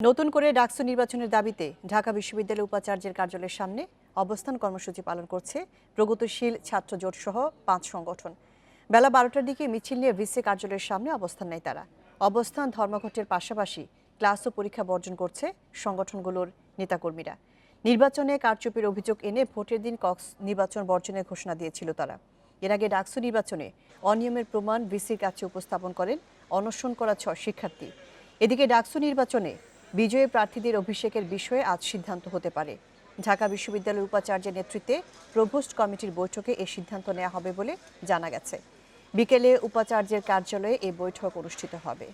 নতুন করে ডাকসু নির্বাচনের দাবিতে ঢাকা বিশ্ববিদ্যালয় উপাচার্যের কার্যালয়ের সামনে অবস্থান কর্মসূচি পালন করছে প্রগতিশীল ছাত্র জোট সহ পাঁচ সংগঠন। বেলা বারোটার দিকে মিছিল নিয়ে ভিসি কার্যালয়ের সামনে অবস্থান নেয় তারা। অবস্থান ধর্মঘটের পাশাপাশি ক্লাস ও পরীক্ষা বর্জন করছে সংগঠনগুলোর নেতাকর্মীরা। নির্বাচনে কারচুপির অভিযোগ এনে ভোটের দিন কক্স নির্বাচন বর্জনের ঘোষণা দিয়েছিল তারা। এর আগে ডাকসু নির্বাচনে অনিয়মের প্রমাণ ভিসির কাছে উপস্থাপন করেন, অনশন করা ছয় শিক্ষার্থী। এদিকে ডাকসু নির্বাচনে বিজয়ী প্রার্থীদের অভিষেকের বিষয়ে আজ সিদ্ধান্ত হতে পারে। ঢাকা বিশ্ববিদ্যালয়ের উপাচার্যের নেতৃত্বে প্রভোস্ট কমিটির বৈঠকে এ সিদ্ধান্ত নেওয়া হবে বলে জানা গেছে। বিকেলে উপাচার্যের কার্যালয়ে এই বৈঠক অনুষ্ঠিত হবে।